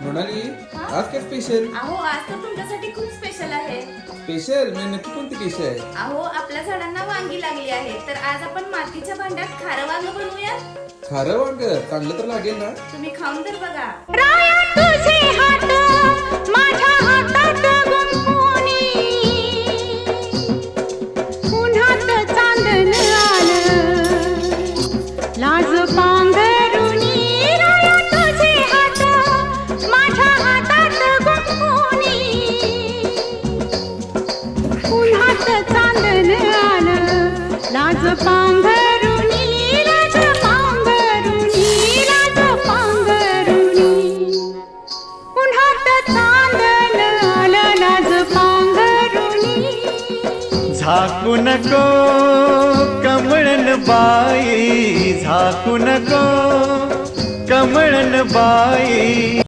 मृणाली आज काय स्पेशल अहो आज तर तुमच्यासाठी खूप स्पेशल आहे. स्पेशल म्हणजे नक्की कोणती डिश आहे? अहो आपल्या झाडांना वांगी लागली आहे. तर आज आपण मातीच्या भांड्यात खारं वांग बनवूया खारं वांग? चांगलं तर लागेल ना? तुम्ही खाऊन तर बघा. उन्हात चांदण आलं. लाज पांघरुणी लाज पांघरुणी लाज पांघरुणी. उन्हात चांदण लाज पांघरुणी. झाकू नको कमळन बाई झाकू नको कमळन बाई.